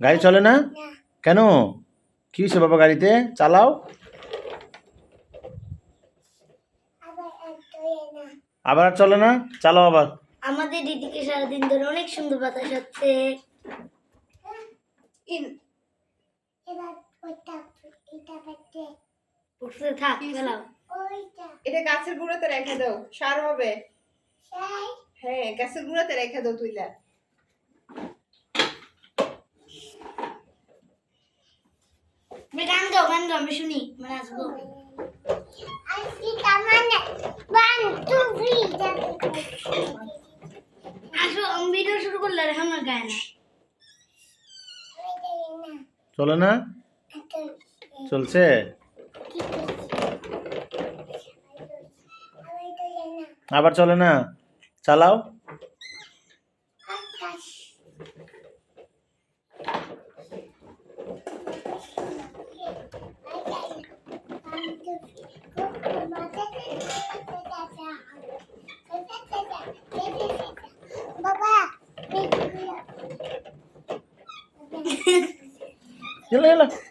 গাড়ি চলে না? কেন? কি হয়েছে বাবা গাড়িতে? চালাও। আবার আর চলে না। চালাও আবার। আমাদের দিদিকে সারাদিন ধরে অনেক সুন্দর বাতাস হচ্ছে। এটা গাছের গুঁড়োতে রেখে দাও সার হবে। হ্যাঁ গাছের গুঁড়োতে রেখে দাও তুইলা। গান আমি শুনি মানে আসব। আসো ভিডিও শুরু করলে এখন গায় না। চলে না? চলছে? আবার চলে না? চালাও। You Yalala.